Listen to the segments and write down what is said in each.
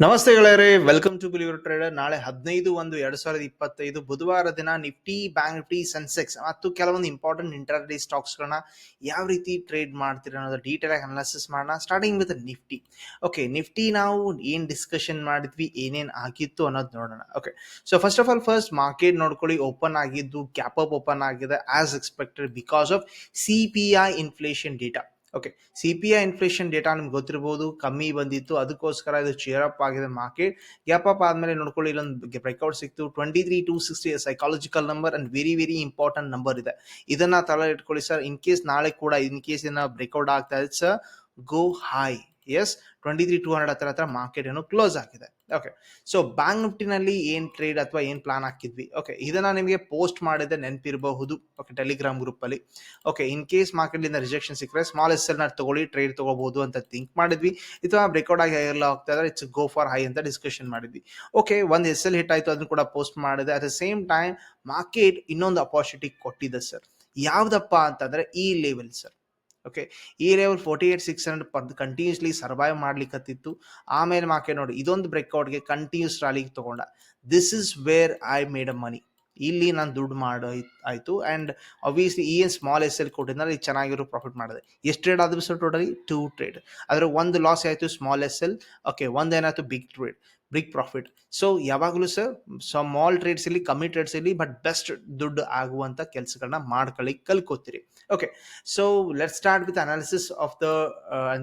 ನಮಸ್ತೆ ಗೆಳೆಯರೇ welcome to believer trader ನಾಳೆ ಹದಿನೈದು ಒಂದು ಎರಡ್ ಸಾವಿರದ ಇಪ್ಪತ್ತೈದು ಬುಧವಾರ ದಿನ ನಿಫ್ಟಿ ಬ್ಯಾಂಕ್ ನಿಫ್ಟಿ ಸೆನ್ಸೆಕ್ಸ್ ಮತ್ತು ಕೆಲವೊಂದು ಇಂಪಾರ್ಟೆಂಟ್ ಇಂಟರ್ಡೇ ಸ್ಟಾಕ್ಸ್ ಗಳನ್ನ ಯಾವ ರೀತಿ ಟ್ರೇಡ್ ಮಾಡ್ತೀರಿ ಅನ್ನೋದು ಡೀಟೇಲ್ ಆಗಿ ಅನಾಲಿಸಿಸ್ ಮಾಡೋಣ. Starting with Nifty okay Nifty ನಾವು ಏನ್ ಡಿಸ್ಕಷನ್ ಮಾಡಿದ್ವಿ, ಏನೇನ್ ಆಗಿತ್ತು ಅನ್ನೋದು ನೋಡೋಣ. Okay so first of all first market ನೋಡ್ಕೊಳ್ಳಿ ಓಪನ್ ಆಗಿದ್ದು ಗ್ಯಾಪ್ ಅಪ್ ಓಪನ್ ಆಗಿದೆ as expected because of C P inflation data okay C P I inflation data ನಿಮ್ಗೆ ಗೊತ್ತಿರ್ಬೋದು, ಕಮ್ಮಿ ಬಂದಿತ್ತು, ಅದಕ್ಕೋಸ್ಕರ ಇದು ಚೇರ್ ಅಪ್ ಆಗಿದೆ ಮಾರ್ಕೆಟ್ ಗ್ಯಾಪ್ ಅಪ್ ಆದಮೇಲೆ ನೋಡ್ಕೊಳ್ಳಿ, ಇಲ್ಲೊಂದು ಬ್ರೇಕ್ಔಟ್ ಸಿಕ್ತು. Twenty three two sixty psychological number and very very important number ಇದೆ. ಇದನ್ನ ತಲೆ ಇಟ್ಕೊಳ್ಳಿ ಸರ್ ಇನ್ ಕೇಸ್ ನಾಳೆ ಕೂಡ ಇನ್ ಕೇಸ್ ಏನ ಬ್ರೇಕ್ಔಟ್ ಆಗ್ತಾ ಇದೆ sir go high as twenty three two hundred ಹತ್ರ ಹತ್ರ ಮಾರ್ಕೆಟ್ ಏನು ಕ್ಲೋಸ್ ಆಗಿದೆ. ಓಕೆ ಸೊ ಬ್ಯಾಂಕ್ ನಿಫ್ಟಿನಲ್ಲಿ ಏನ್ ಟ್ರೇಡ್ ಅಥವಾ ಏನ್ ಪ್ಲಾನ್ ಹಾಕಿದ್ವಿ? ಓಕೆ ಇದನ್ನ ನಿಮಗೆ ಪೋಸ್ಟ್ ಮಾಡಿದ್ರೆ ನೆನಪಿರಬಹುದು. ಓಕೆ ಟೆಲಿಗ್ರಾಮ್ ಗ್ರೂಪ್ ಅಲ್ಲಿ. ಓಕೆ ಇನ್ ಕೇಸ್ ಮಾರ್ಕೆಟ್ ಇಂದ ರಿಜೆಕ್ಷನ್ ಸಿಕ್ಕರೆ ಸ್ಮಾಲ್ ಎಸ್ ಎಲ್ನ ತಗೊಳ್ಳಿ ಟ್ರೇಡ್ ತಗೋಬಹುದು ಅಂತ ಥಿಂಕ್ ಮಾಡಿದ್ವಿ. ಅಥವಾ ಬ್ರೇಕ್ಔಟ್ ಆಗಿ ಎಲ್ಲ ಹೋಗ್ತಾ ಇದ್ರೆ. ಇಟ್ಸ್ ಗೋ ಫಾರ್ ಹೈ ಅಂತ ಡಿಸ್ಕಷನ್ ಮಾಡಿದ್ವಿ. ಓಕೆ ಒಂದು ಎಸ್ ಎಲ್ ಹಿಟ್ ಆಯ್ತು, ಅದನ್ನ ಕೂಡ ಪೋಸ್ಟ್ ಮಾಡಿದೆ. At the same time market ಇನ್ನೊಂದು ಅಪಾರ್ಚುನಿಟಿ ಕೊಟ್ಟಿದೆ ಸರ್ ಯಾವುದಪ್ಪ ಅಂತಂದ್ರೆ ಈ ಲೆವೆಲ್ ಸರ್ ಓಕೆ ಈ level forty eight six hundred per continuously survive ಮಾಡ್ಲಿಕ್ಕತ್ತಿತ್ತು ಆಮೇಲೆ ಮಾಕೆ ನೋಡಿ, ಇದೊಂದು ಬ್ರೇಕ್ಔಟ್ಗೆ ಕಂಟಿನ್ಯೂಸ್ ರಾಲಿಗೆ ತಗೊಂಡ. This is where I made a money ಇಲ್ಲಿ ನಾನು ದುಡ್ಡು ಮಾಡೋ ಆಯಿತು. ಅಂಡ್ ಅಬ್ವಿಯಸ್ಲಿ ಏನು ಸ್ಮಾಲ್ ಎಸ್ ಎಲ್ ಕೊಟ್ಟಿದ್ದರೆ ಚೆನ್ನಾಗಿರೋ ಪ್ರಾಫಿಟ್ ಮಾಡಿದೆ. ಎಷ್ಟು ಟ್ರೇಡ್ ಆದ್ರೂ ಸರ್ ಟೋಟಲಿ ಟೂ ಟ್ರೇಡ್ ಆದರೆ ಒಂದು ಲಾಸ್ ಆಯಿತು ಸ್ಮಾಲ್ ಎಸ್ ಎಲ್ ಓಕೆ ಒಂದು ಏನಾಯ್ತು big trade big profit so ಯಾವಾಗಲೂ ಸರ್ ಸ್ಮಾಲ್ ಟ್ರೇಡ್ಸ್ ಇಲ್ಲಿ, ಕಮ್ಮಿ ಟ್ರೇಡ್ಸ್ ಇಲ್ಲಿ ಬಟ್ ಬೆಸ್ಟ್ ದುಡ್ಡು ಆಗುವಂಥ ಕೆಲಸಗಳನ್ನ ಮಾಡ್ಕೊಳ್ಳಿ ಕಲ್ಕೋತೀರಿ okay so let start with analysis of the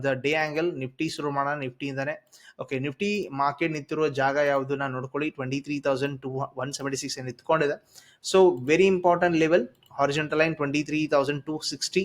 the day angle Nifty ಶುರು ಮಾಡೋಣ, ನಿಫ್ಟಿಯಿಂದಾನೆ. ಓಕೆ ನಿಫ್ಟಿ ಮಾರ್ಕೆಟ್ ನಿಂತಿರುವ ಜಾಗ ಯಾವುದು ನಾನು ನೋಡ್ಕೊಳ್ಳಿ. Twenty three thousand two one seventy six ನಿಂತ್ಕೊಂಡಿದೆ. So very important level horizontal line twenty three thousand two sixty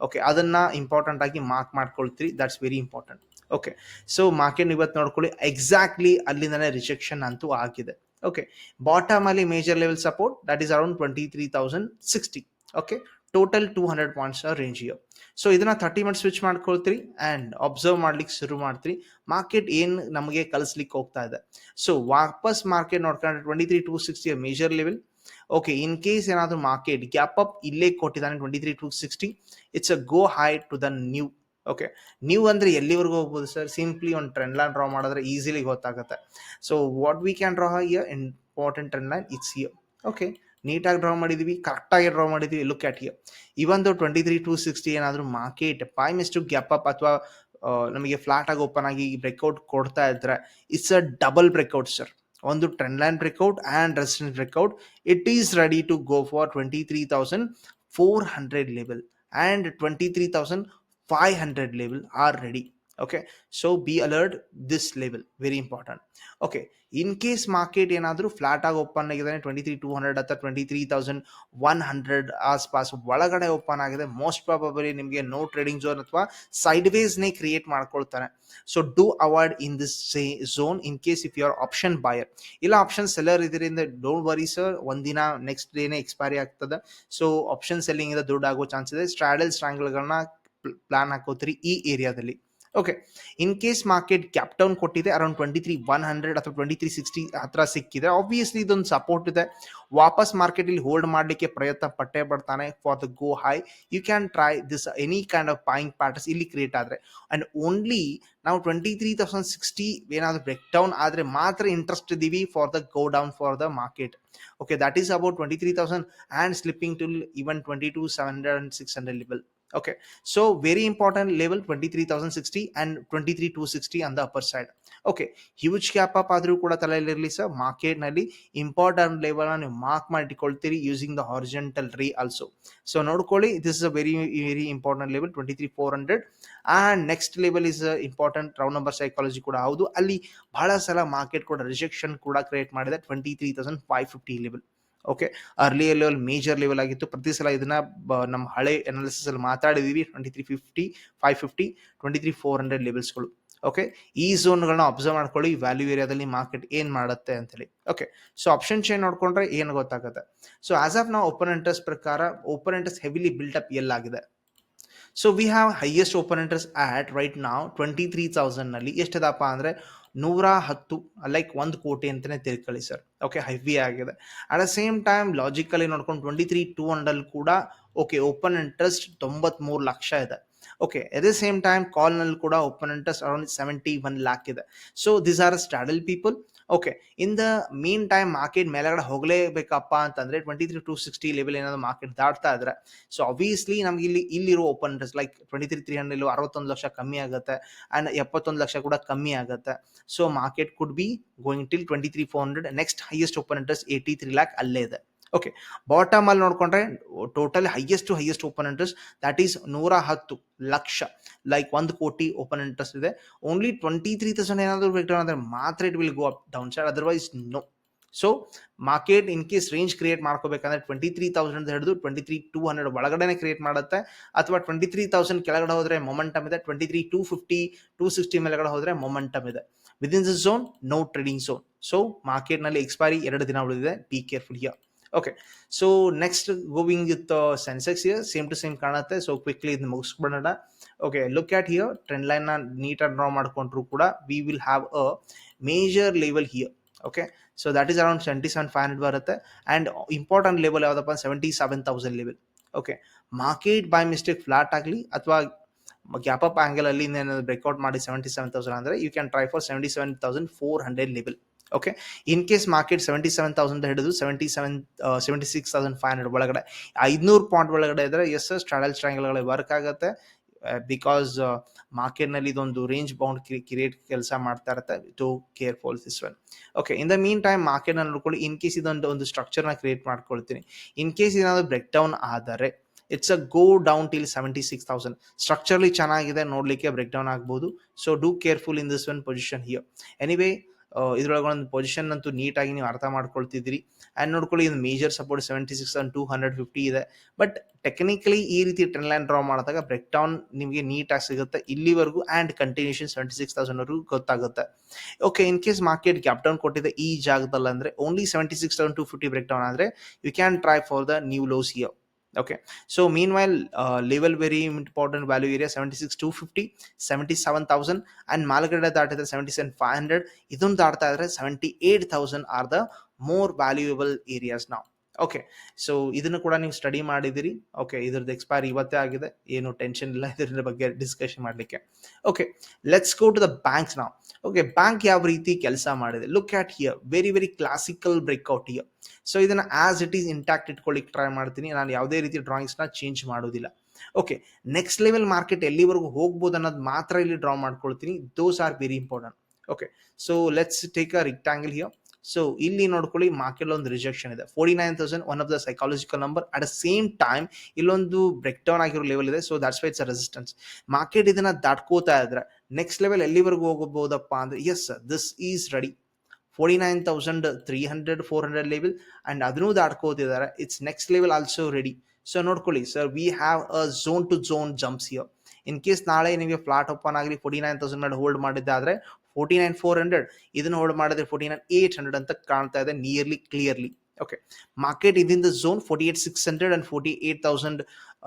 okay ಅದನ್ನು important ಆಗಿ mark ಮಾಡ್ಕೊಳ್ತೀರಿ. That's very important okay so market ಇವತ್ತು ನೋಡ್ಕೊಳ್ಳಿ. ಎಕ್ಸಾಕ್ಟ್ಲಿ ಅಲ್ಲಿಂದನೇ ರಿಜೆಕ್ಷನ್ ಅಂತೂ ಆಗಿದೆ. ಓಕೆ ಬಾಟಮ್ ಅಲ್ಲಿ major level support that is around twenty three thousand sixty okay total two hundred points range ಇಯೋ so ಇದನ್ನ thirty minutes switch ಮಾಡ್ಕೊಳ್ತೀರಿ and observe ಮಾಡ್ಲಿಕ್ಕೆ ಶುರು ಮಾಡ್ತೀರಿ. ಮಾರ್ಕೆಟ್ ಏನ್ ನಮಗೆ ಕಲಿಸ್ಲಿಕ್ಕೆ ಹೋಗ್ತಾ ಇದೆ. ಸೊ ವಾಪಸ್ ಮಾರ್ಕೆಟ್ ನೋಡ್ಕೊಂಡ್ರೆ twenty three two sixty major level okay in case ಏನಾದರೂ ಮಾರ್ಕೆಟ್ ಗ್ಯಾಪ್ ಅಪ್ ಇಲ್ಲೇ ಕೊಟ್ಟಿದ್ದಾನೆ twenty three two sixty it's a go high to the new okay ನೀವು ಅಂದರೆ ಎಲ್ಲಿವರೆಗೂ ಹೋಗ್ಬೋದು ಸರ್ ಸಿಂಪ್ಲಿ ಒಂದು ಟ್ರೆಂಡ್ ಲೈನ್ ಡ್ರಾ ಮಾಡಿದ್ರೆ ಈಸಿಲಿ ಗೊತ್ತಾಗುತ್ತೆ. So what we can draw here important trend line it's here okay ನೀಟಾಗಿ ಡ್ರಾ ಮಾಡಿದ್ದೀವಿ ಕರೆಕ್ಟಾಗಿ ಡ್ರಾ ಮಾಡಿದೀವಿ. ಲುಕ್ ಆಟ್ ಇಯರ್ ಇವೊಂದು ಟ್ವೆಂಟಿ ತ್ರೀ ಟು ಸಿಕ್ಸ್ಟಿ ಏನಾದರೂ ಮಾರ್ಕೆಟ್ ಫೈವ್ ಮಿಸ್ಟು ಗ್ಯಾಪ್ ಅಪ್ ಅಥವಾ ನಮಗೆ ಫ್ಲಾಟ್ ಆಗಿ ಓಪನ್ ಆಗಿ ಬ್ರೇಕ್ಔಟ್ ಕೊಡ್ತಾ ಇದ್ರೆ it's a double breakout sir ಒಂದು trend line breakout and resistance breakout it is ready to go for twenty three thousand four hundred level and twenty three thousand 500 level are ready. Okay? So, be alert, this level, very important. Okay? In case market ಏನಾದರೂ flat ಆಗಿ open ಆಗಿದೆ twenty three two hundred ಅಥವಾ twenty three thousand one hundred ಆಸ್ಪಾಸ್ ಒಳಗಡೆ open ಆಗಿದೆ most probably ನಿಮಗೆ no trading zone ಅಥವಾ side ವೇಸ್ನೇ create ಮಾಡ್ಕೊಳ್ತಾನೆ. So do avoid in this zone in case if your option buyer ಇಲ್ಲ option seller ಇದರಿಂದ don't worry sir ಒಂದಿನ next ಡೇನೇ expiry ಆಗ್ತದೆ. ಸೊ ಆಪ್ಷನ್ ಸೆಲ್ಲಿಂಗ್ ಇಂದ ದುಡ್ಡು ಆಗೋ ಚಾನ್ಸ್ ಇದೆ. ಸ್ಟ್ರಾಡಲ್ ಸ್ಟ್ರಾಂಗಲ್ಗಳನ್ನ ಪ್ಲಾನ್ ಹಾಕೋತೀರಿ ಈ ಏರಿಯಾದಲ್ಲಿ okay in case market gap down ಕೊಟ್ಟಿದೆ around twenty three one hundred ಅಥವಾ ಟ್ವೆಂಟಿ ತ್ರೀ ಸಿಕ್ಸ್ಟಿ ಹತ್ರ ಸಿಕ್ಕಿದೆ ಆಬ್ವಿಯಸ್ಲಿ ಇದೊಂದು ಸಪೋರ್ಟ್ ಇದೆ. ವಾಪಸ್ ಮಾರ್ಕೆಟ್ ಇಲ್ಲಿ ಹೋಲ್ಡ್ ಮಾಡಲಿಕ್ಕೆ ಪ್ರಯತ್ನ ಪಟ್ಟೆ ಪಡ್ತಾನೆ for the go high you can try this any kind of buying patterns ಇಲ್ಲಿ ಕ್ರಿಯೇಟ್ ಆದರೆ. ಅಂಡ್ ಓನ್ಲಿ ನಾವು ಟ್ವೆಂಟಿ ತ್ರೀ ತೌಸಂಡ್ ಸಿಕ್ಸ್ಟಿ ಏನಾದರೂ ಬ್ರೇಕ್ ಡೌನ್ ಆದರೆ ಮಾತ್ರ ಇಂಟ್ರೆಸ್ಟ್ ಇದ್ದೀವಿ for the go down for the market okay that is about twenty three thousand and slipping to even twenty two seven hundred and six hundred level okay. So, very important level 23060 and 23260 on the upper side. Okay huge gap up ಆದರೂ ಕೂಡ ತಲೆಯಲ್ಲಿರಲಿ sir ಮಾರ್ಕೆಟ್ನಲ್ಲಿ important level ನೀವು mark ಮಾಡಿಕೊಳ್ತೀರಿ using the horizontal ರೀ also so ನೋಡ್ಕೊಳ್ಳಿ this is a very very important level twenty three four hundred and next level is important round number psychology ಕೂಡ ಹೌದು. ಅಲ್ಲಿ ಬಹಳ ಸಲ ಮಾರ್ಕೆಟ್ ಕೂಡ ರಿಜೆಕ್ಷನ್ ಕೂಡ ಕ್ರಿಯೇಟ್ ಮಾಡಿದೆ twenty three thousand five fifty level okay early level major level ಆಗಿತ್ತು. ಪ್ರತಿ ಸಲ ಇದನ್ನ ನಮ್ಮ ಹಳೆ ಅನಾಲಿಸಿಸ್ ಅಲ್ಲಿ ಮಾತಾಡಿದೀವಿ. Twenty three fifty five fifty twenty three four hundred ಲೆವೆಲ್ಸ್ಗಳು okay ಈ ಝೋನ್ಗಳನ್ನ ಅಬ್ಸರ್ವ್ ಮಾಡ್ಕೊಳ್ಳಿ. ವ್ಯಾಲ್ಯೂ ಏರಿಯಾದಲ್ಲಿ ಮಾರ್ಕೆಟ್ ಏನು ಮಾಡುತ್ತೆ ಅಂತೇಳಿ ಓಕೆ ಸೊ ಆಪ್ಷನ್ ಚೇನ್ ನೋಡ್ಕೊಂಡ್ರೆ ಏನು ಗೊತ್ತಾಗುತ್ತೆ? ಸೊ ಆಸ್ ಆಫ್ ನಾವು ಓಪನ್ ಇಂಟ್ರೆಸ್ಟ್ ಪ್ರಕಾರ open interest heavily built up ಎಲ್ಲಾಗಿದೆ so we have highest open interest at right ನಾವು ಟ್ವೆಂಟಿ ತ್ರೀ ತೌಸಂಡ್ನಲ್ಲಿ ಎಷ್ಟಿದಪ್ಪ ಅಂದರೆ ನೂರ ಹತ್ತು ಲೈಕ್ ಒಂದು ಕೋಟಿ ಅಂತಲೇ ತಿಳ್ಕೊಳ್ಳಿ ಸರ್ ಓಕೆ ಹೆವಿ ಆಗಿದೆ. At the same time logically ನೋಡ್ಕೊಂಡು ಟ್ವೆಂಟಿ ತ್ರೀ ಟೂ ಹಂಡ್ರೆಡ್ ಕೂಡ ಓಕೆ ಓಪನ್ ಇಂಟ್ರೆಸ್ಟ್ ತೊಂಬತ್ಮೂರು ಲಕ್ಷ ಇದೆ. Okay at the same time ಕಾಲ್ನಲ್ಲಿ ಕೂಡ open interest around seventy one lakh ಇದೆ so these are straddle people okay in the mean time market ಮೇಲೆಗಡೆ ಹೋಗಲೇಬೇಕಪ್ಪ ಅಂತಂದ್ರೆ twenty three two sixty level ಏನಾದ್ರು ಮಾರ್ಕೆಟ್ ದಾಟ್ತಾ ಇದ್ರೆ ಸೊ ಅಬ್ವಿಯಸ್ಲಿ ನಮ್ಗೆ ಇಲ್ಲಿ, ಇಲ್ಲಿರೋ open interest like twenty three three hundred ಅರವತ್ತೊಂದು ಲಕ್ಷ ಕಮ್ಮಿ ಆಗುತ್ತೆ ಅಂಡ್ ಎಪ್ಪತ್ತೊಂದು ಲಕ್ಷ ಕೂಡ ಕಮ್ಮಿ ಆಗುತ್ತೆ. So market could be going till twenty three four hundred next highest open interest eighty three lakh ಅಲ್ಲೇ ಇದೆ. ಓಕೆ ಬಾಟಮ್ ಅಲ್ಲಿ ನೋಡ್ಕೊಂಡ್ರೆ total highest highest open interest that is ನೂರ ಹತ್ತು ಲಕ್ಷ. ಲೈಕ್ ಒಂದು ಕೋಟಿ ಓಪನ್ ಇಂಟ್ರೆಸ್ಟ್ ಇದೆ. ಓನ್ಲಿ ಟ್ವೆಂಟಿ ತ್ರೀ ತೌಸಂಡ್ ಏನಾದರೂ ಬ್ರೇಕ್ ಡೌನ್ ಆದರೆ ಮಾತ್ರ it will go up down side otherwise no so market in case range create ಮಾಡ್ಕೋಬೇಕಂದ್ರೆ twenty three thousand ಹಿಡಿದು ಟ್ವೆಂಟಿ ತ್ರೀ ಟೂ ಹಂಡ್ರೆಡ್ ಒಳಗಡೆ ಕ್ರಿಯೇಟ್ ಮಾಡುತ್ತೆ. ಅಥವಾ ಟ್ವೆಂಟಿ ತ್ರೀ ತೌಸಂಡ್ ಕೆಳಗಡೆ ಹೋದ್ರೆ momentum ಇದೆ. Twenty three two fifty two sixty ಮೇಲೆಗಡೆ ಹೋದ್ರೆ momentum ಇದೆ. Within this zone no trading zone so ಮಾರ್ಕೆಟ್ನಲ್ಲಿ ಎಕ್ಸ್ಪೈರಿ ಎರಡು ದಿನ ಉಳಿದಿದೆ be careful here okay so next going with Sensex here same to same ಕಾಣುತ್ತೆ. ಸೊ ಕ್ವಿಕ್ಲಿ ಇದನ್ನ ಮುಗಿಸ್ಬಿಡೋಣ. Okay look at here trend line ನೀಟಾಗಿ ಡ್ರಾ ಮಾಡ್ಕೊಂಡ್ರು ಕೂಡ we will have a major level here okay so that is around seventy seven five hundred ಬರುತ್ತೆ. And important level ಯಾವುದಪ್ಪ seventy seven thousand level okay market by mistake flat ಆಗಲಿ ಅಥವಾ gap up angle ಅಲ್ಲಿ ಏನಾದ್ರು breakout ಮಾಡಿ seventy seven thousand ಅಂದರೆ you can try for seventy seven thousand four hundred level okay in case market seventy seven thousand ಹಿಡಿದು seventy seven seventy six thousand five hundred ಒಳಗಡೆ ಐದುನೂರು point ಒಳಗಡೆ ಇದ್ರೆ S straddle ಸ್ಟ್ರಾಂಗಲ್ಗಳು work ಆಗುತ್ತೆ. Because ಮಾರ್ಕೆಟ್ನಲ್ಲಿ ಇದೊಂದು ರೇಂಜ್ ಬೌಂಡ್ ಕ್ರಿಯೇಟ್ ಕೆಲಸ ಮಾಡ್ತಾ ಇರುತ್ತೆ. To careful this one okay in the mean time ಮಾರ್ಕೆಟ್ನಲ್ಲಿ ನೋಡ್ಕೊಳ್ಳಿ. ಇನ್ ಕೇಸ್ ಇದೊಂದು, ಒಂದು ಸ್ಟ್ರಕ್ಚರ್ನ ಕ್ರಿಯೇಟ್ ಮಾಡ್ಕೊಳ್ತೀನಿ. ಇನ್ ಕೇಸ್ ಏನಾದರೂ ಬ್ರೇಕ್ ಡೌನ್ ಆದರೆ it's a go down till seventy six thousand structurally ಚೆನ್ನಾಗಿದೆ, ನೋಡಲಿಕ್ಕೆ ಬ್ರೇಕ್ ಡೌನ್ ಆಗ್ಬೋದು. So do careful in this one position here anyway ಇದ್ರೊಳಗೆ ಒಂದು ಪೊಸಿಷನ್ ಅಂತೂ ನೀಟಾಗಿ ನೀವು ಅರ್ಥ ಮಾಡ್ಕೊಳ್ತಿದ್ರಿ ಆ್ಯಂಡ್ ನೋಡ್ಕೊಳ್ಳಿ, ಇದು major support seventy six and two hundred fifty ಇದೆ. ಬಟ್ ಟೆಕ್ನಿಕಲಿ ಈ ರೀತಿ ಟ್ರೆಂಡ್ ಲೈನ್ ಡ್ರಾ ಮಾಡಿದಾಗ ಬ್ರೇಕ್ ಡೌನ್ ನಿಮಗೆ ನೀಟಾಗಿ ಸಿಗುತ್ತೆ ಇಲ್ಲಿವರೆಗೂ ಆ್ಯಂಡ್ ಕಂಟಿನ್ಯೂಷನ್ ಸೆವೆಂಟಿ ಸಿಕ್ಸ್ ತೌಸಂಡ್ವರೆಗೂ ಗೊತ್ತಾಗುತ್ತೆ. Okay in case market gap down ಕೊಟ್ಟಿದೆ ಈ ಜಾಗದಲ್ಲಿ ಅಂದರೆ only seventy six thousand two fifty break down ಆದರೆ you can try for the new lows here okay so meanwhile uh, level very important value area 76 250 77000 and ಮಾಲ್ಗಡೆ ದಾಟಿದ್ರೆ 77 500 ಇದನ್ನು ದಾಟ್ತಾ ಇದ್ರೆ 78000 are the more valuable areas ನಾವು Okay so ಇದನ್ನು ಕೂಡ ನೀವು study ಮಾಡಿದಿರಿ okay ಇದ್ರದ್ದು expiry ಇವತ್ತೇ ಆಗಿದೆ. ಏನು ಟೆನ್ಷನ್ ಇಲ್ಲ ಇದ್ರ ಬಗ್ಗೆ ಡಿಸ್ಕಷನ್ ಮಾಡಲಿಕ್ಕೆ. Okay let's go to the banks ನಾವು ಓಕೆ ಬ್ಯಾಂಕ್ ಯಾವ ರೀತಿ ಕೆಲಸ ಮಾಡಿದೆ? Look at here very very classical breakout here so ಇದನ್ನ ಆಸ್ ಇಟ್ ಈಸ್ ಇಂಟ್ಯಾಕ್ಟ್ ಇಟ್ಕೊಳ್ಳಿಕ್ಕೆ ಟ್ರೈ ಮಾಡ್ತೀನಿ. ನಾನು ಯಾವುದೇ ರೀತಿ ಡ್ರಾಯಿಂಗ್ಸ್ನ ಚೇಂಜ್ ಮಾಡೋದಿಲ್ಲ. ಓಕೆ ನೆಕ್ಸ್ಟ್ ಲೆವೆಲ್ ಮಾರ್ಕೆಟ್ ಎಲ್ಲಿವರೆಗೂ ಹೋಗ್ಬೋದು ಅನ್ನೋದು ಮಾತ್ರ ಇಲ್ಲಿ ಡ್ರಾ ಮಾಡ್ಕೊಳ್ತೀನಿ. Those are very important okay so let's take a rectangle here so ಇಲ್ಲಿ ನೋಡ್ಕೊಳ್ಳಿ ಮಾರ್ಕೆಟ್ ಒಂದು ರಿಜೆಕ್ಷನ್ ಇದೆ. Forty nine thousand one of the psychological number at a same time ಇಲ್ಲೊಂದು ಬ್ರೇಕ್ ಡೌನ್ ಆಗಿರೋ ಲೆವೆಲ್ ಇದೆ. So that's why it's resistance market ಇದನ್ನ ದಾಟ್ಕೋತಾ ಇದ್ರೆ ನೆಕ್ಸ್ಟ್ ಲೆವೆಲ್ ಎಲ್ಲಿವರೆಗೂ ಹೋಗಬಹುದಪ್ಪ ಅಂದ್ರೆ yes this is ready forty nine thousand three hundred four hundred level and ಅದನ್ನೂ ದಾಟ್ಕೋತಿದ್ದಾರೆ. It's next level also ready so ನೋಡ್ಕೊಳ್ಳಿ sir we have a zone to zone jumps here in case ನಾಳೆ ನಿಮಗೆ flat open ಆಗಲಿ forty nine thousand ಮೇಲೆ hold ಮಾಡಿದ್ದಾದ್ರೆ forty nine, four hundred. ಇದನ್ನು hold ಮಾಡಿದ್ರೆ forty nine, eight hundred ಅಂತ ಕಾಣ್ತಾ ಇದೆ nearly clearly okay market within the forty eight thousand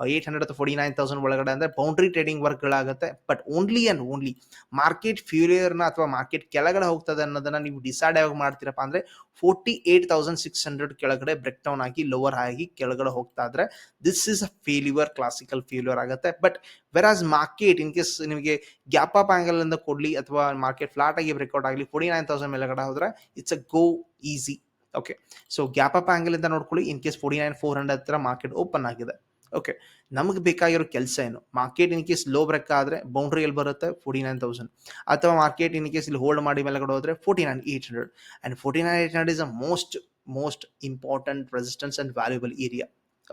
eight hundred ಅಥವಾ ಫೋರ್ಟಿ ನೈನ್ ತೌಸಂಡ್ ಒಳಗಡೆ ಅಂದರೆ boundary trading ವರ್ಕ್ಗಳಾಗುತ್ತೆ but only and only market ಫ್ಯೂರಿಯರ್ನ ಅಥವಾ ಮಾರ್ಕೆಟ್ ಕೆಳಗಡೆ ಹೋಗ್ತದೆ ಅನ್ನೋದನ್ನ ನೀವು ಡಿಸೈಡ್ ಯಾವಾಗ ಮಾಡ್ತೀರಪ್ಪ ಅಂದ್ರೆ forty eight thousand six hundred ಕೆಳಗಡೆ ಬ್ರೇಕ್ ಡೌನ್ ಆಗಿ ಲೋವರ್ ಆಗಿ ಕೆಳಗಡೆ ಹೋಗ್ತಾ ಇದ್ರೆ this is a failure classical failure ಆಗುತ್ತೆ. But whereas market in case ನಿಮಗೆ ಗ್ಯಾಪ್ ಅಪ್ ಆಂಗಲ್ ಇಂದ ಕೊಡಲಿ ಅಥವಾ ಮಾರ್ಕೆಟ್ ಫ್ಲಾಟ್ ಆಗಿ ಬ್ರೇಕ್ಔಟ್ ಆಗಲಿ ಫೋರ್ಟಿ ನೈನ್ ತೌಸಂಡ್ ಮೇಲೆಗಡೆ ಹೋದ್ರೆ it's a go easy okay so gap up angle ಇಂದ ನೋಡ್ಕೊಳ್ಳಿ. In case forty nine four hundred ಹತ್ರ ಮಾರ್ಕೆಟ್ ಓಪನ್ ಆಗಿದೆ. ಓಕೆ ನಮಗೆ ಬೇಕಾಗಿರೋ ಕೆಲಸ ಏನು? Market in case low break ಆದರೆ ಬೌಂಡ್ರಿ ಎಲ್ಲಿ ಬರುತ್ತೆ? ಫೋರ್ಟಿ ನೈನ್ ತೌಸಂಡ್ ಅಥವಾ ಮಾರ್ಕೆಟ್ ಇನ್ ಕೇಸ್ ಇಲ್ಲಿ ಹೋಲ್ಡ್ ಮಾಡಿ ಮೇಲೆ ಹೋದ್ರೆ forty nine eight hundred and forty nine eight hundred is a most most important resistance and valuable area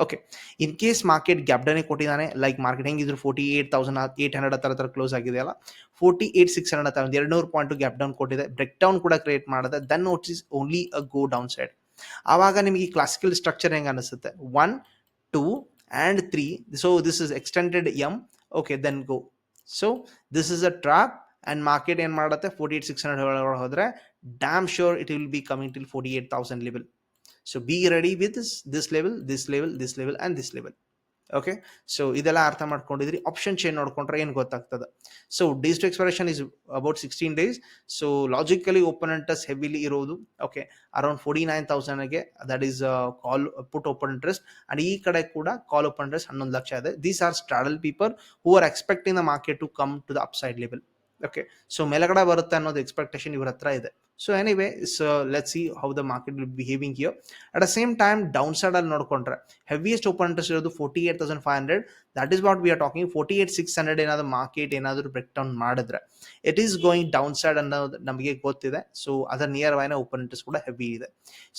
okay in case market gap ಡನೇ ಕೊಟ್ಟಿದ್ದಾನೆ like market ಹೆಂಗಿದ್ರು forty eight thousand eight hundred ಹತ್ರ ಹತ್ರ close ಆಗಿದೆ ಅಲ್ಲ? Forty eight six hundred ಹತ್ರ, ಒಂದು ಎರಡು ನೂರು ಪಾಯಿಂಟ್ ಗ್ಯಾಪ್ ಡೌನ್ ಕೊಟ್ಟಿದೆ. ಬ್ರೇಕ್ ಡೌನ್ ಕೂಡ ಕ್ರಿಯೇಟ್ ಮಾಡಿದೆ. Then note is only a go down side ಆವಾಗ ನಿಮಗೆ ಕ್ಲಾಸಿಕಲ್ ಸ್ಟ್ರಕ್ಚರ್ ಹೆಂಗೆ ಅನಿಸುತ್ತೆ? One two and three so this is extended M okay then go so this is a trap and market ಏನು ಮಾಡುತ್ತೆ? Forty eight six hundred ಹೋದರೆ damn sure it will be coming till forty eight thousand level so be ready with this level this level this level and this level okay so ಇದೆಲ್ಲ ಅರ್ಥ ಮಾಡ್ಕೊಂಡಿದ್ರಿ. Option chain ನೋಡ್ಕೊಂಡ್ರೆ ಏನು ಗೊತ್ತಾಗ್ತದೆ? So days to expiration is about sixteen days so logically opponents heavily ಇರೋದು. Okay around forty nine ತೌಸಂಡ್ಗೆ that is call put open interest and ಈ ಕಡೆ ಕೂಡ ಕಾಲ್ ಓಪನ್ ಇಂಟ್ರೆಸ್ಟ್ ಹನ್ನೊಂದು ಲಕ್ಷ ಇದೆ. These are straddle people who are expecting the market to come to the upside level okay so ಮೇಲಗಡೆ ಬರುತ್ತೆ ಅನ್ನೋದು expectation ಇವ್ರ ಹತ್ರ ಇದೆ. So anyway so let see how the market will behaving here at a same time down side ಅಲ್ಲಿ ನೋಡ್ಕೊಂಡ್ರೆ heaviest open interest ಇರೋದು forty eight thousand five hundred that is what we are talking forty eight six hundred ಏನಾದರೂ market ಏನಾದರೂ break down ಮಾಡಿದ್ರೆ it is going down side ಅನ್ನೋದು ನಮಗೆ ಗೊತ್ತಿದೆ. So ಅದರ ನಿಯರ್ ವೈನ ಓಪನ್ ಇಂಟ್ರೆಸ್ಟ್ ಕೂಡ ಹೆವಿ ಇದೆ.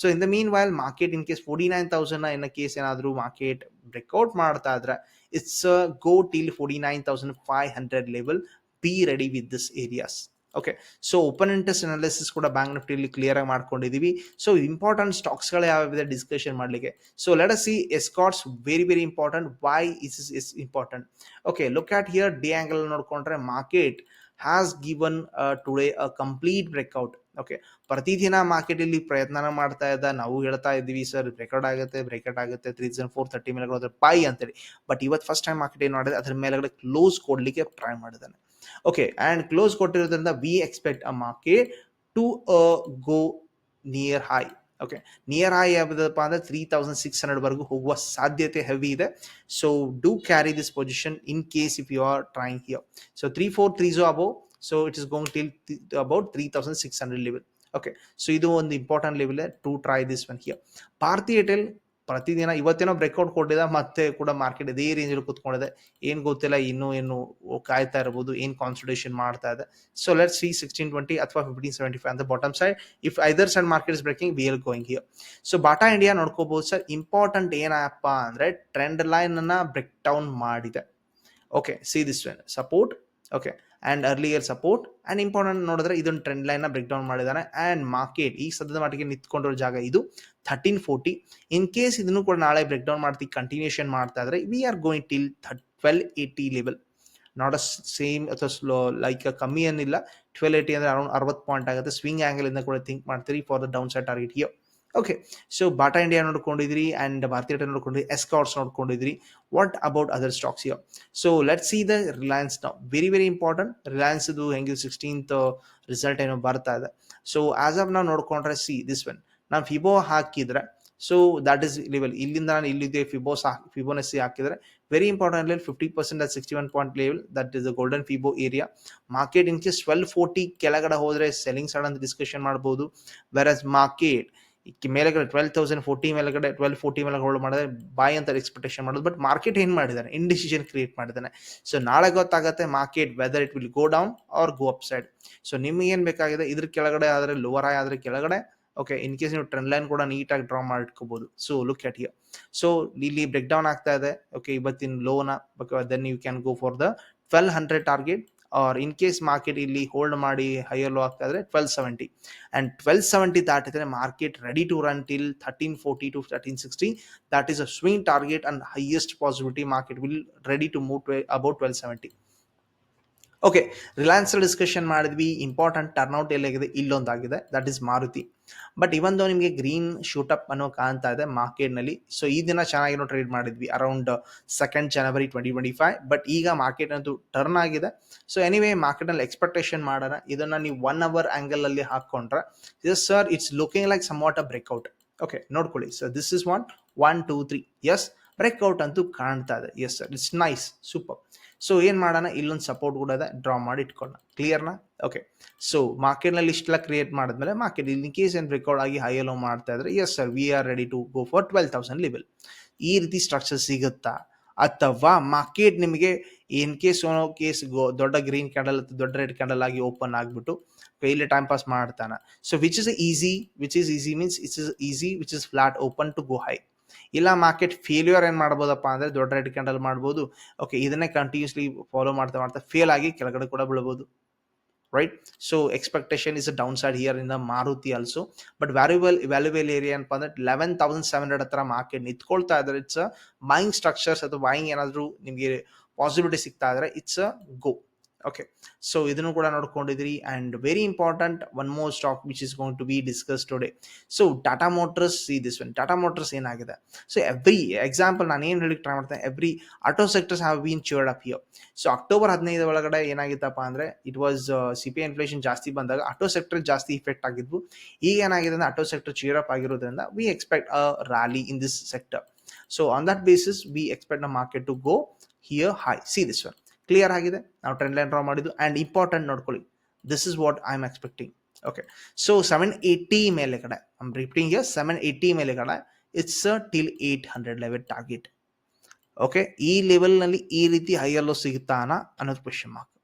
So in the mean while market in case forty nine thousand in case ಏನಾದರೂ ಮಾರ್ಕೆಟ್ ಬ್ರೇಕ್ಔಟ್ ಮಾಡ್ತಾ ಇದ್ರೆ it's go till forty nine thousand five hundred level be ready with this areas okay so open interest analysis ಕೂಡ bank ನಿಫ್ಟಿಲಿ clear ಆಗಿ ಮಾಡ್ಕೊಂಡಿದೀವಿ. So important ಸ್ಟಾಕ್ಸ್ಗಳು ಯಾವ್ಯಾವಿದೆ discussion ಮಾಡಲಿಕ್ಕೆ. So let us see Escorts very very important why is is important okay look at here the angle ನೋಡ್ಕೊಂಡ್ರೆ market has given today a complete breakout okay ಪ್ರತಿದಿನ market ಇಲ್ಲಿ ಪ್ರಯತ್ನ ಮಾಡ್ತಾ ಇದ್ದ, ನಾವು ಹೇಳ್ತಾ ಇದ್ದೀವಿ ಸರ್ ಬ್ರೇಕೌಟ್ ಆಗುತ್ತೆ ಬ್ರೇಕೌಟ್ ಆಗುತ್ತೆ ತ್ರೀ ತೌಸಂಡ್ ಫೋರ್ ತರ್ಟಿ ಮೇಲೆ ಹೋದ್ರೆ ಪೈ ಅಂತೇಳಿ. ಬಟ್ ಇವತ್ತು ಫಸ್ಟ್ ಟೈಮ್ ಮಾರ್ಕೆಟ್ ಏನು ಮಾಡಿದೆ, ಅದ್ರ ಮೇಲೆಗಡೆ ಕ್ಲೋಸ್ ಕೊಡ್ಲಿಕ್ಕೆ ಟ್ರೈ ಮಾಡಿದ್ದಾನೆ. Okay and close ಕೊಟ್ಟಿರೋದ್ರಿಂದ we expect a market to a go near high okay near high ಯಾವುದಪ್ಪ ಅಂದರೆ ತ್ರೀ ತೌಸಂಡ್ ಸಿಕ್ಸ್ ಹಂಡ್ರೆಡ್ವರೆಗೂ ಹೋಗುವ ಸಾಧ್ಯತೆ ಹೆವಿ ಇದೆ. So do carry this position in case if you are trying here so three four three zero above so it is going till about three thousand six hundred level okay so ಇದು ಒಂದು important level to try this one here Bharti Airtel ಪ್ರತಿದಿನ ಇವತ್ತೇನೋ breakout ಕೊಟ್ಟಿದೆ, ಮತ್ತೆ ಕೂಡ market ಇದೇ ರೇಂಜಲ್ಲಿ ಕುತ್ಕೊಂಡಿದೆ. ಏನು ಗೊತ್ತಿಲ್ಲ, ಇನ್ನೂ ಏನು ಕಾಯ್ತಾ ಇರ್ಬೋದು, ಏನು ಕಾನ್ಸಲ್ಟೇಷನ್ ಮಾಡ್ತಾ ಇದೆ. So let see sixteen twenty ಅಥವಾ ಫಿಫ್ಟೀನ್ ಸೆವೆಂಟಿ ಫೈವ್ ಅಂತ bottom side if either side market is breaking we going here so Bata India ನೋಡ್ಕೋಬಹುದು sir important ಏನಪ್ಪ ಅಂದರೆ ಟ್ರೆಂಡ್ ಲೈನನ್ನು ಬ್ರೇಕ್ ಡೌನ್ ಮಾಡಿದೆ. Okay see this when support okay and earlier support and important ನೋಡಿದ್ರೆ ಇದೊಂದು trend ಲೈನ್ನ break down ಮಾಡಿದ್ದಾರೆ and market ಈ ಸದ್ಯದ ಮಟ್ಟಿಗೆ ನಿಂತ್ಕೊಂಡಿರೋ ಜಾಗ ಇದು ಥರ್ಟೀನ್ ಫೋರ್ಟಿ ಇನ್ ಕೇಸ್ ಇದನ್ನು ಕೂಡ ನಾಳೆ ಬ್ರೇಕ್ ಡೌನ್ ಮಾಡ್ತೀವಿ ಕಂಟಿನ್ಯೂಷನ್ ಮಾಡ್ತಾ ಇದ್ರೆ we are going till ಥರ್ಟ್ twelve eighty level not a same ಅಥವಾ ಸ್ಲೋ ಲೈಕ್ ಕಮ್ಮಿ ಏನಿಲ್ಲ. ಟ್ವೆಲ್ ಏಯ್ಟಿ ಅಂದರೆ ಅರೌಂಡ್ ಅರವತ್ತು ಪಾಯಿಂಟ್ ಆಗುತ್ತೆ. ಸ್ವಿಂಗ್ ಆ್ಯಂಗಲಿಂದ ಕೂಡ ಥಿಂಕ್ ಮಾಡ್ತೀರಿ for the down side target here okay so Bata India ನೋಡ್ಕೊಂಡಿದ್ರಿ and Bharatiya Airtel ನೋಡ್ಕೊಂಡಿದ್ರಿ Escorts ನೋಡ್ಕೊಂಡಿದ್ರಿ. What about other stocks here so let see the Reliance ನಾವು ವೆರಿ ವೆರಿ ಇಂಪಾರ್ಟೆಂಟ್ ರಿಲಯನ್ಸ್ ಇದು ಹೆಂಗೆ sixteenth result ಏನೋ ಬರ್ತಾ ಇದೆ. ಸೊ ಆಸ್ ಆಫ್ ನಾವು ನೋಡ್ಕೊಂಡ್ರೆ C this one ನಾನು ಫಿಬೋ ಹಾಕಿದ್ರೆ ಸೊ ದಟ್ ಇಸ್ ಲೆವೆಲ್ ಇಲ್ಲಿಂದ ನಾನು ಇಲ್ಲಿದೆ ಫಿಬೋಸ್ ಫಿಬೋನೆಸ್ಸಿ ಹಾಕಿದ್ರೆ very important level fifty percent at sixty one point level that is the golden Fibo area market in case twelve forty ಕೆಳಗಡೆ ಹೋದ್ರೆ ಸೆಲ್ಲಿಂಗ್ ಸೈಡ್ ಅಂತ ಡಿಸ್ಕಷನ್ ಮಾಡ್ಬೋದು. ವೆರಸ್ ಮಾರ್ಕೆಟ್ ಮೇಲೆಗಡೆ ಟ್ವೆಲ್ ತೌಸಂಡ್ ಫೋರ್ಟಿ ಮೇಲೆಗಡೆ ಟ್ವೆಲ್ ಫೋರ್ಟಿ ಮೇಲೆ hold ಮಾಡಿದ್ರೆ buy ಅಂತ expectation ಮಾಡೋದು ಬಟ್ ಮಾರ್ಕೆಟ್ ಏನು ಮಾಡಿದ್ದಾನೆ? ಇಂಡಿಸಿಷನ್ ಕ್ರಿಯೇಟ್ ಮಾಡಿದ್ದಾನೆ. ಸೊ ನಾಳೆ ಗೊತ್ತಾಗುತ್ತೆ market whether it will go down or go up side so ನಿಮ್ಗೆ ಏನು ಬೇಕಾಗಿದೆ? ಇದ್ರ ಕೆಳಗಡೆ ಆದರೆ ಲೋವರ್ ಆಯ್ ಆದರೆ ಕೆಳಗಡೆ ಓಕೆ ಇನ್ ಕೇಸ್ ನೀವು ಟ್ರೆಂಡ್ ಲೈನ್ ಕೂಡ ನೀಟಾಗಿ ಡ್ರಾ ಮಾಡ್ಕೋಬಹುದು so look at here so ಇಲ್ಲಿ ಬ್ರೇಕ್ ಡೌನ್ ಆಗ್ತಾ ಇದೆ. ಓಕೆ ಇವತ್ತಿನ ಲೋನ then you can go for the twelve hundred target or in case market ಇಲ್ಲಿ ಹೋಲ್ಡ್ ಮಾಡಿ ಹೈಯರ್ ಲೋ ಆಗ್ತಾ ಇದ್ರೆ twelve seventy and twelve seventy ದಾಟಿದ್ರೆ market ready to run till thirteen forty to thirteen sixty that is a swing target and highest possibility market will ready to move about twelve seventy okay Reliance discussion ಮಾಡಿದ್ವಿ important turnout ಎಲ್ಲಾಗಿದೆ, ಇಲ್ಲೊಂದಾಗಿದೆ that is Maruti. But ಇವೊಂದು ನಿಮಗೆ green shoot up ಅನ್ನೋ ಕಾಣ್ತಾ ಇದೆ ಮಾರ್ಕೆಟ್ನಲ್ಲಿ so ಈ ದಿನ ಚೆನ್ನಾಗಿರೋ ಟ್ರೇಡ್ ಮಾಡಿದ್ವಿ around second January twenty twenty five but ಈಗ ಮಾರ್ಕೆಟ್ ಅಂತೂ ಟರ್ನ್ ಆಗಿದೆ. ಸೊ ಎನಿವೇ ಮಾರ್ಕೆಟ್ನಲ್ಲಿ ಎಕ್ಸ್ಪೆಕ್ಟೇಷನ್ ಮಾಡೋಣ, ಇದನ್ನ ನೀವು ಒನ್ ಅವರ್ ಆಂಗಲ್ ಹಾಕ್ಕೊಂಡ್ರೆ yes sir it's looking like somewhat a breakout okay ನೋಡ್ಕೊಳ್ಳಿ sir this is one one two three yes breakout ಅಂತೂ ಕಾಣ್ತಾ ಇದೆ. Yes sir it's nice super so ಏನು ಮಾಡೋಣ? ಇಲ್ಲೊಂದು ಸಪೋರ್ಟ್ ಕೂಡ ಇದೆ. ಡ್ರಾ ಮಾಡಿ ಇಟ್ಕೊಳ್ಳೋಣ. ಕ್ಲಿಯರ್ನ ಓಕೆ ಸೊ ಮಾರ್ಕೆಟ್ನಲ್ಲಿ ಇಷ್ಟೆಲ್ಲ ಕ್ರಿಯೇಟ್ ಮಾಡಿದ್ಮೇಲೆ ಮಾರ್ಕೆಟ್ ಇನ್ ಕೇಸ್ ಏನು ರೆಕಾರ್ಡ್ ಆಗಿ ಹೈ ಎಲ್ಲೋ ಮಾಡ್ತಾ ಇದ್ರೆ yes sir we are ready to go for twelve thousand level ಈ ರೀತಿ ಸ್ಟ್ರಕ್ಚರ್ ಸಿಗುತ್ತಾ? ಅಥವಾ ಮಾರ್ಕೆಟ್ ನಿಮಗೆ ಇನ್ ಕೇಸ್ ಏನೋ ಕೇಸ್ ದೊಡ್ಡ ಗ್ರೀನ್ ಕ್ಯಾಂಡಲ್ ಅಥವಾ ದೊಡ್ಡ ರೆಡ್ ಕ್ಯಾಂಡಲ್ ಆಗಿ ಓಪನ್ ಆಗಿಬಿಟ್ಟು ಕೈಲಿ ಟೈಮ್ ಪಾಸ್ ಮಾಡ್ತಾನೆ. So which is easy which is easy means it's is easy which is flat open to go high ಇಲ್ಲ ಮಾರ್ಕೆಟ್ ಫೇಲ್ಯೂರ್ ಏನು ಮಾಡ್ಬೋದಪ್ಪ ಅಂದರೆ ದೊಡ್ಡ ರೆಡ್ ಕ್ಯಾಂಡಲ್ ಮಾಡ್ಬೋದು. ಓಕೆ ಇದನ್ನೇ ಕಂಟಿನ್ಯೂಸ್ಲಿ ಫಾಲೋ ಮಾಡ್ತಾ ಮಾಡ್ತಾ ಫೇಲ್ ಆಗಿ ಕೆಳಗಡೆ ಕೂಡ ಬೀಳ್ಬೋದು. Right so expectation is a downside here ಇಂದ Maruti also but valuable valuable area ಏನಪ್ಪ ಅಂದ್ರೆ ಲೆವೆನ್ ತೌಸಂಡ್ ಸೆವೆನ್ ಹಂಡ್ರೆಡ್ ಹತ್ರ ಮಾರ್ಕೆಟ್ ನಿಂತ್ಕೊಳ್ತಾ ಇದ್ರೆ ಇಟ್ಸ್ ಬಾಯಿಂಗ್ ಸ್ಟ್ರಕ್ಚರ್ಸ್ ಅಥವಾ ಬಾಯಿಂಗ್ ಏನಾದರೂ ನಿಮಗೆ ಪಾಸಿಬಿಲಿಟಿ ಸಿಗ್ತಾ ಇದ್ರೆ it's a go okay so ಇದನ್ನು ಕೂಡ ನೋಡ್ಕೊಂಡಿದ್ರಿ and very important one more stock which is going to be discuss today so Tata Motors ಈ ದಿಸ್ ಒನ್ ಟಾಟಾ ಮೋಟರ್ಸ್ ಏನಾಗಿದೆ? ಸೊ ಎವ್ರಿ ಎಕ್ಸಾಂಪಲ್ ನಾನು ಏನು ಹೇಳಿಕ್ಕೆ ಟ್ರೈ ಮಾಡ್ತೇನೆ. Every auto sectors have been cheered up here so October ಹದಿನೈದು ಒಳಗಡೆ ಏನಾಗಿತ್ತಪ್ಪ ಅಂದರೆ it was C P inflation ಜಾಸ್ತಿ ಬಂದಾಗ ಆಟೋ ಸೆಕ್ಟರ್ ಜಾಸ್ತಿ ಇಫೆಕ್ಟ್ ಆಗಿದ್ವು. ಈಗ ಏನಾಗಿದೆ ಅಂದರೆ ಆಟೋ ಸೆಕ್ಟರ್ ಚೇರ್ ಅಪ್ ಆಗಿರೋದ್ರಿಂದ we expect a rally in this sector so on that basis we expect the market to go here high see this one clear ಆಗಿದೆ. ನಾವು ಟ್ರೆಂಡ್ ಲೈನ್ ಡ್ರಾ ಮಾಡಿದ್ದು. And important ನೋಡ್ಕೊಳ್ಳಿ. This is what I am expecting okay so seven eighty ಮೇಲೆ ಕಡೆ I'm repeating seven eighty ಮೇಲೆ ಕಡೆ it's till eight hundred level target okay ಈ ಲೆವೆಲ್ನಲ್ಲಿ ಈ ರೀತಿ ಹೈಯಲ್ಲೋ ಸಿಗುತ್ತಾನ ಅನ್ನೋದು ಕ್ವೆಶನ್ ಮಾರ್ಕ್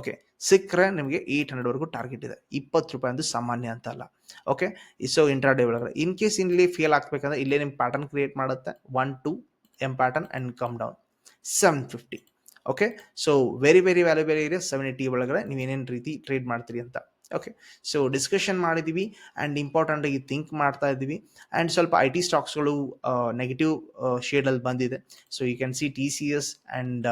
ಓಕೆ ಸಿಕ್ಕರೆ ನಿಮಗೆ ಏಯ್ಟ್ ಹಂಡ್ರೆಡ್ವರೆಗೂ ಟಾರ್ಗೆಟ್ ಇದೆ. ಇಪ್ಪತ್ತು ರೂಪಾಯಿ ಅಂದ್ರೆ ಸಾಮಾನ್ಯ ಅಂತ ಅಲ್ಲ. ಓಕೆ ಸೊ ಇಂಟ್ರಾಡೇ ಒಳಗಡೆ. ಇನ್ ಕೇಸ್ ಇಲ್ಲಿ ಫೇಲ್ ಆಗ್ಬೇಕಂದ್ರೆ ಇಲ್ಲೇ ನಿಮ್ಮ ಪ್ಯಾಟರ್ನ್ ಕ್ರಿಯೇಟ್ ಮಾಡುತ್ತೆ. One two M pattern and come down seven fifty okay so very very valuable area seven eighty ಒಳಗಡೆ ನೀವು ಏನೇನು ರೀತಿ ಟ್ರೇಡ್ ಮಾಡ್ತೀರಿ ಅಂತ. ಓಕೆ ಸೊ ಡಿಸ್ಕಷನ್ ಮಾಡಿದ್ದೀವಿ ಆ್ಯಂಡ್ ಇಂಪಾರ್ಟೆಂಟಾಗಿ ಥಿಂಕ್ ಮಾಡ್ತಾ ಇದ್ದೀವಿ. ಆ್ಯಂಡ್ ಸ್ವಲ್ಪ ಐ ಟಿ ಸ್ಟಾಕ್ಸ್ಗಳು ನೆಗೆಟಿವ್ ಶೇಡಲ್ಲಿ ಬಂದಿದೆ. So you can see T C S and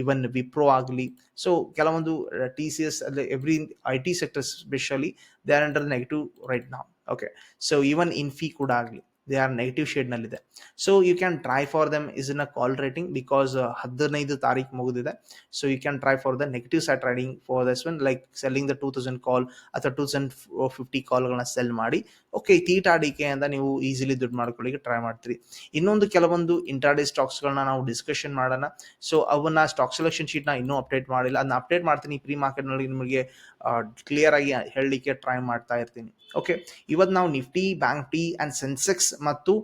even Wipro ಆಗಲಿ. ಸೊ ಕೆಲವೊಂದು ಟಿ ಸಿ ಎಸ್ ಅಲ್ಲಿ every I T sector specially they are under negative right ನಾವು ಓಕೆ ಸೊ ಈವನ್ ಇನ್ಫಿ ಕೂಡ ಆಗಲಿ. They are negative ಶೇಡ್ನಲ್ಲಿದೆ so you can try for them is in a call rating because ಹದಿನೈದು ತಾರೀಕು ಮುಗಿದಿದೆ. So you can try for the negative side riding for this one like selling the two thousand call ಅಥವಾ two thousand fifty ಕಾಲ್ಗಳನ್ನ sell ಮಾಡಿ. Okay ತೀಟಾಡಿಕೆ ಅಂತ ನೀವು easily ದುಡ್ಡು ಮಾಡ್ಕೊಳ್ಳಿಕ್ಕೆ ಟ್ರೈ ಮಾಡ್ತೀರಿ. ಇನ್ನೊಂದು ಕೆಲವೊಂದು ಇಂಟ್ರಾಡೇ ಸ್ಟಾಕ್ಸ್ಗಳನ್ನ ನಾವು ಡಿಸ್ಕಷನ್ ಮಾಡೋಣ. ಸೊ ಅವನ್ನ ಸ್ಟಾಕ್ ಸೆಲೆಕ್ಷನ್ ಶೀಟ್ನ ಇನ್ನೂ ಅಪ್ಡೇಟ್ ಮಾಡಿಲ್ಲ. ಅದನ್ನ ಅಪ್ಡೇಟ್ ಮಾಡ್ತೀನಿ ಪ್ರೀ ಮಾರ್ಕೆಟ್ನಲ್ಲಿ ನಿಮಗೆ ಕ್ಲಿಯರ್ ಆಗಿ ಹೇಳಲಿಕ್ಕೆ ಟ್ರೈ ಮಾಡ್ತಾ ಇರ್ತೀನಿ. ಓಕೆ ಇವತ್ತು ನಾವು Nifty Bank T and Sensex ಮತ್ತು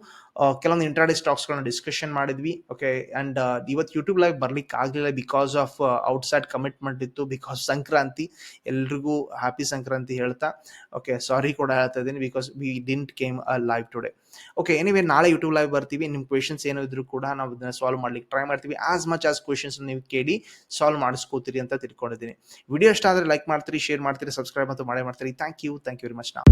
ಕೆಲವೊಂದು ಇಂಟ್ರಾಡೇ ಸ್ಟಾಕ್ಸ್ಗಳನ್ನ ಡಿಸ್ಕಷನ್ ಮಾಡಿದ್ವಿ ಓಕೆ ಆ್ಯಂಡ್ ಇವತ್ತು ಯೂಟ್ಯೂಬ್ ಲೈವ್ ಬರ್ಲಿಕ್ಕೆ ಆಗಲಿಲ್ಲ ಬಿಕಾಸ್ ಆಫ್ ಔಟ್ಸೈಡ್ ಕಮಿಟ್ಮೆಂಟ್ ಇತ್ತು ಬಿಕಾಸ್ ಸಂಕ್ರಾಂತಿ. ಎಲ್ರಿಗೂ ಹ್ಯಾಪಿ ಸಂಕ್ರಾಂತಿ ಹೇಳ್ತಾ ಓಕೆ ಸಾರಿ ಕೂಡ ಹೇಳ್ತಾ ಇದ್ದೀನಿ because we didn't came a live today okay anyway ನಾಳೆ ಯೂಟ್ಯೂಬ್ ಲೈವ್ ಬರ್ತೀವಿ. ನಿಮ್ಮ ಕ್ವೆಶನ್ಸ್ ಏನೋ ಇದ್ರು ಕೂಡ ನಾವು ಇದನ್ನ ಸಾಲ್ವ್ ಮಾಡ್ಲಿಕ್ಕೆ ಟ್ರೈ ಮಾಡ್ತೀವಿ. ಆಸ್ ಮಚ್ ಆಸ್ ಕ್ವೆಶನ್ಸ್ ನೀವು ಕೇಳಿ ಸಾಲ್ವ್ ಮಾಡಿಸ್ಕೋತೀರಿ ಅಂತ ತಿಳ್ಕೊಂಡಿದ್ದೀನಿ. ವಿಡಿಯೋ ಇಷ್ಟ ಆದರೆ ಲೈಕ್ ಮಾಡ್ತೀರಿ ಶೇರ್ ಮಾಡ್ತೀರಿ ಸಬ್ಸ್ಕ್ರೈಬ್ ಮತ್ತು ಮಾಡೇ ಮಾಡ್ತೀರಿ. Thank you thank you very much ನಾವು